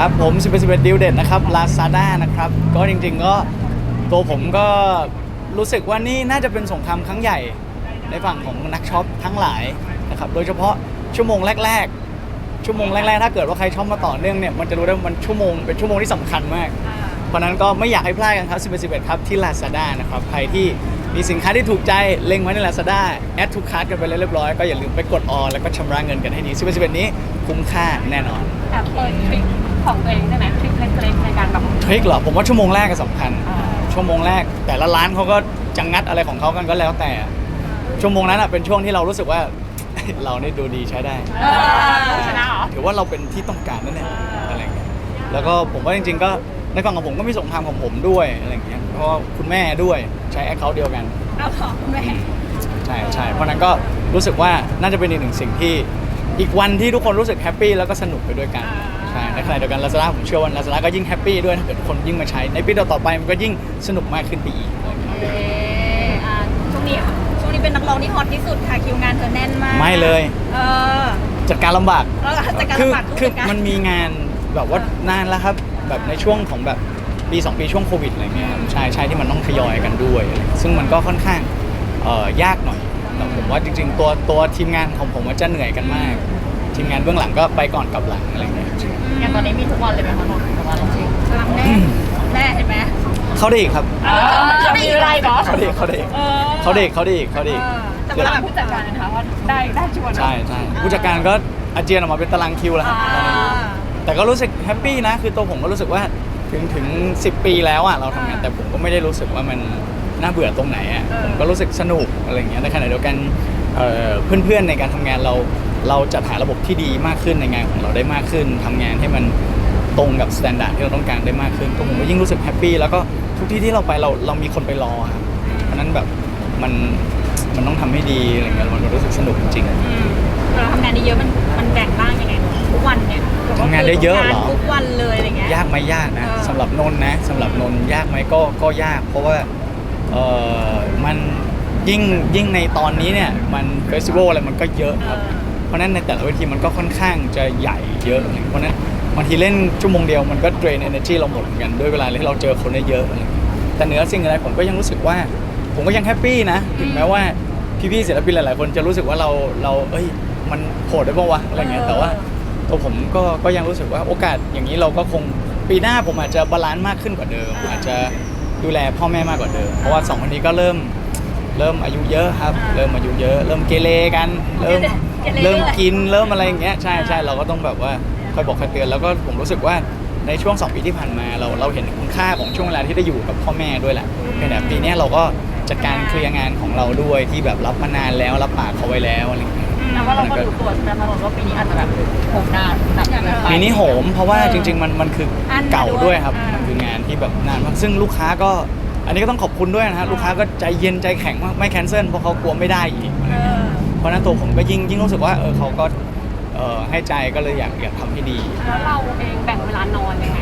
ครับผม 11 11ดิวเด็ดนะครับ Lazada นะครับ ก็จริง ๆ ก็ตัวผมก็รู้สึกว่านี่น่าจะเป็นสงครามครั้งใหญ่ในฝั่งของนักช็อปทั้งหลายนะครับ โดยเฉพาะชั่วโมงแรก ๆ ชั่วโมงแรก ๆ ถ้าเกิดว่าใครช็อปมาต่อเนื่องเนี่ย มันจะรู้ได้ว่ามันชั่วโมงเป็นชั่วโมงที่สำคัญมาก ราะฉะนั้นก็ไม่อยากให้พลาดกันครับ 11 11 ครับที่ Lazada นะครับ ใครที่มีสินค้าที่ถูกใจ เล็งไว้ใน Lazada แอดทุกคาร์ดกันไปเรียบร้อย ก็อย่าลืมไปกดออนแล้วก็ชำระเงินกันให้ดี 11 11 นี้คุ้มค่าแน่นอนแต่เปิดทริคของตัวเองได้ไหมทริคเล็กๆในการแบบทริคเหรอผมว่าชั่วโมงแรกก็สำคัญอ่าชั่วโมงแรก แต่ละร้านเขาก็จะงัดอะไรของเขากันก็แล้วแต่ ชั่วโมงนั้นอะเป็นช่วงที่เรารู้สึกว่า เรานี่ดูดีใช้ได้เออชนะเหรอ ถือว่าเราเป็นที่ต้องการนั่นแหละอะไรเงี้ยแล้วก็ผมว่าจริง ๆ ก็ ในฝั่งของผมก็มีสงครามของผมด้วยอะไรเงี้ยเพราะว่าคุณแม่ด้วยใช้แอคเคาท์เดียวกัน เอาของแม่ใช่ใช่เพราะฉะนั้นก็รู้สึกว่าน่าจะเป็นอีกหนึ่งสิ่งที่อีกวันที่ทุกคนรู้สึกแฮปปี้แล้วก็สนุกไปด้วยกันใช่ในขณะเดียวกันลาซาด้าผมเชื่อว่าลาซาด้าก็ยิ่งแฮปปี้ด้วยถ้าเกิดคนยิ่งมาใช้ในปีต่อๆไปมันก็ยิ่งสนุกมากขึ้นไปอีกอะไรเงี้ย เอออ่าช่วงนี้ช่วงนี้เป็นนักร้องที่ฮอตที่สุดค่ะคิวงานเธอแน่นมากไม่เลย เออจัดการลำบาก แล้วจัดการคือลำบากคือจัดการ มันมีงานแบบว่านานแล้วครับ แบบในช่วงของแบบปีสองปีช่วงโควิดอะไรเงี้ยครับใช่ใช่ที่มันต้องทยอยกันด้วยอะไรเงี้ยซึ่งมันก็ค่อนข้างเอ่อยากหน่อยแต่ผมว่าจริง ๆ ตัวตัวทีมงานของผมว่าจะเหนื่อยกันมาก ทีมงานเบื้องหลังก็ไปก่อนกลับหลังอะไรเงี้ยอย่างตอนนี้มีทุกวันเลยไหมคะนนท์ทุกวันเราจริงกำลังแน่นแน่เห็นไหมเขาได้อีกครับเออเขามีอะไรเนาะเขาได้อีกเขาได้อีกเออเขาได้อีกเขาได้อีกเขาได้อีกเออแต่เวเวลาลาผู้จัดการนะคะว่าได้ได้ชวนใช่ใช่ผู้จัดการก็อาเจียนออกมาเป็นตารางคิวแล้วครับตอนนี้ แต่ก็รู้สึกแฮปปี้นะ คือตัวผมก็รู้สึกว่าถึงถึง 10 ปีแล้วอะเราทำงาน แต่ผมก็ไม่ได้รู้สึกว่ามันน่าเบื่อตรงไหนอะผมก็รู้สึกสนุกอะไรอย่างเงี้ยในขณะเดียวกันเอ่อเพื่อนๆในการทำงานเราเราจัดหาระบบที่ดีมากขึ้นในงานของเราได้มากขึ้นทำงานให้มันตรงกับมาตรฐานที่เราต้องการได้มากขึ้นตัวผมก็ยิ่งรู้สึกแฮปปี้แล้วก็ทุกที่ที่เราไปเราเรามีคนไปรอครับเพราะฉะนั้นแบบมันมันต้องทำให้ดีอะไรเงี้ยมันก็รู้สึกสนุกจริงๆอืมเวลาทำงานได้เยอะมันมันแบ่งบ้างยังไงทุกวันเนี่ย ทำงาน ได้เยอะเหรอ ทุกวันเลยอะไรเงี้ย ยากไหมยากนะเออ สำหรับนนท์นะสำหรับนนท์ยากไหมก็ก็ยากเพราะว่าเออมันยิ่งยิ่งในตอนนี้เนี่ยมันเฟสติวัลอะไรมันก็เยอะเอครับ อ เพราะฉะนั้นในแต่ละเวทีมันก็ค่อนข้างจะใหญ่เยอะอะไรเพราะฉะนั้นบางทีเล่นชั่วโมงเดียวมันก็เดรน energy เราหมดเหมือนกันด้วยเวลาที่เราเจอคนได้เยอะอะไรแต่เหนือสิ่งอะไรผมก็ยังรู้สึกว่า ผมก็ยังแฮปปี้นะถึงแม้ว่าพี่ๆศิลปินหลายๆ คนจะรู้สึกว่าเราเราเอ้ยมันโหดได้ปะวะอะไรเงี้ยแต่ว่า ตัวผมก็ก็ยังรู้สึกว่าโอกาสอย่างนี้เราก็คงปีหน้าผมอาจจะบาลานซ์มากขึ้นกว่าเดิม อาจจะดูแลพ่อแม่มากกว่าเดิม เพราะว่าสองคนนี้ก็เริ่มเริ่มอายุเยอะครับ เริ่มอายุเยอะ เริ่มเกเรกัน เริ่มเกเรเริ่มเรื่องอะไรกินเริ่มอะไรอย่างเงี้ยใช่ใช่เราก็ต้องแบบว่าคอยบอกคอยเตือนแล้วก็ผมรู้สึกว่าในช่วงสองปีที่ผ่านมาเราเราเห็นคุณค่าของช่วงเวลาที่ได้อยู่กับพ่อแม่ด้วยแหละเพียงแต่ปีเนี้ยเราก็จัดการเคลียร์งานของเราด้วยที่แบบรับมานานแล้วรับปากเขาไว้แล้วอะไรอย่างเงี้ย แต่ว่าเราก็รู้ตัวใช่ไหมคะนนท์ว่าปีนี้อาจจะแบบโหมงานหนักเกินไปปีนี้โหมเพราะว่าเออจริง ๆ มันมันคืออั้นมาเก่าด้วยครับด้วยอ่ามัมันคืองานที่แบบนานมากซึ่งลูกค้าก็อันนี้ก็ต้องขอบคุณด้วยนะฮะลูกค้าก็ใจเย็นใจแข็งมากไม่แคนเซิลเพราะเขากลัวไม่ได้อีกเออเพราะฉะนั้นตัวผมก็ยิ่งยิ่งรู้สึกว่าเออเขาก็เออให้ใจก็เลยอยากอยากทำให้ดี แล้วเราเองแบ่งเวลานอนยังไง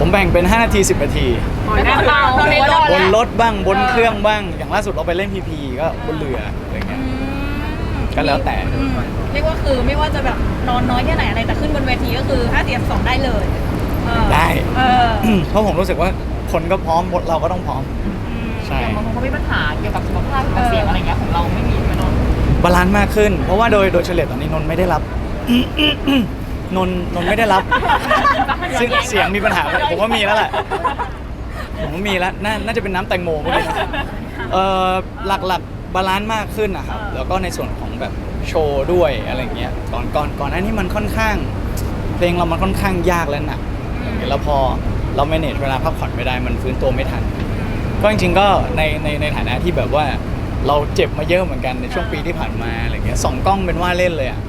ผมแบ่งเป็น 5 นาที 10 นาทีแล้วเราเราในรถบนรถบ้างบนเครื่องบ้าง อย่างล่าสุดเราไปเล่นพีพีก็บนเรืออะไรเงี้ย ก็แล้วแต่ อืมเรียกว่าคือไม่ว่าจะแบบนอนน้อยแค่ไหนอะไรแต่ขึ้นบนเวทีก็คือ5เสียงสองได้เลยเออได้ เออเพราะผมรู้สึกว่าคนก็พร้อมเราก็ต้องพร้อมใช่ อย่างบางคนเขามีปัญหาเกี่ยวกับสุขภาพเกี่ยวกับเสียงอะไรเงี้ยของเราไม่มีใช่ไหมนนท์บาลานซ์มากขึ้น เพราะว่าโดยโดยเฉลี่ยตอนนี้นนท์ไม่ได้รับ นนท์นนท์ไม่ได้รับซึ่งเสียงมีปัญหาผมว่ามีแล้วแหละผมว่ามีแล้วน่าน่าจะเป็นน้ำแตงโมเมื่อกี้นะเอ่อหลักๆ บาลานซ์มากขึ้นนะครับ แล้วก็ในส่วนของแบบโชว์ด้วยอะไรเงี้ยก่อนก่อนก่อนหน้านี้มันค่อนข้าง เพลงเรามันค่อนข้างยากและหนักแล้วพอเรา manage เวลาพักผ่อนไม่ได้มันฟื้นตัวไม่ทัน ก็จริงๆก็ในในในฐานะที่แบบว่าเราเจ็บมาเยอะเหมือนกันในช่วงปีที่ผ่านมาอะไรเงี้ยสองกล้องเป็นว่าเล่นเลยอะ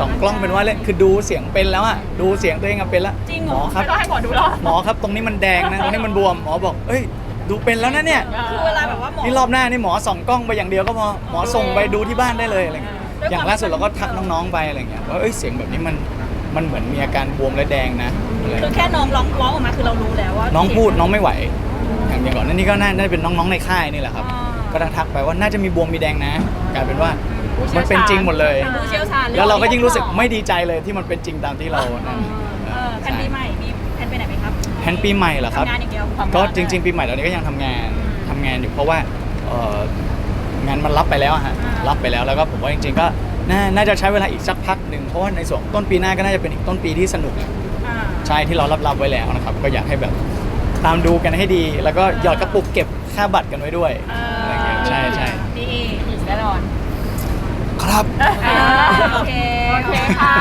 สองกล้องเป็นว่าเล่นคือดูเสียงเป็นแล้วอะดูเสียงตัวเองอะเป็นแล้วจริงหเหมรออครับไม่ต้องให้หมอดูหรอกหมอครับตรงนี้มันแดงนะตรงนี้มันบวมหมอบอกเอ้ย ดูเป็นแล้วนะเนี่ย คือเวลาแบบว่าหมอ นี่รอบหน้านี่หมอส่องกล้องไปอย่างเดียวก็พอหมอส่งไปดูที่บ้านได้เลยอะไรเงี้ยด้วยความ อย่างล่าสุดเราก็ทักน้องๆไปอะไรเงี้ยว่าเอ้ยเสียงแบบนี้มันมันเหมือนมีอาการบวมและแดงนะอะไรคือแค่น้องร้องร้องออกมาคือเรารู้แล้วว่า น้องพูดน้องไม่ไหวอย่างอย่างก่อนหนั่นนี่ก็น่าน่าจะเป็นน้องๆในค่ายนี่แหละครับ อ่า ก็ทักไปว่าน่าจะมีบวมมีแดงนะกลายเป็นว่ามันเป็นจริงหมดเลยเป็นผู้เชี่ยวชาญแล้วเราก็ยิ่งรู้สึกไม่ดีใจเลยที่มันเป็นจริงตามที่เรานั่นเอแผนปีใหม่ เหรอครับ ทำงานอย่างเดียวก็จริง ๆ ปีใหม่ตอนนี้ก็ยังทำงานทำงานอยู่เพราะว่าเอ่องานมันรับไปแล้วอะฮะรับไปแล้วแล้วก็ผมว่าจริง ๆ ก็น่าน่าจะใช้เวลาอีกสักพักหนึ่งเพราะว่าในส่วนต้นปีหน้าก็น่าจะเป็นอีกต้นปีที่สนุกอะ อ่า ใช่ที่เรารับรับไว้แล้วนะครับ ก็อยากให้แบบตามดูกันให้ดี แล้วก็หยอดกระปุกเก็บค่าบัตรกันไว้ด้วยอ่าอะไรเงี้ยใช่ใช่ดีแน่นอน ครับ อ่าโอเค โอเคค่ะ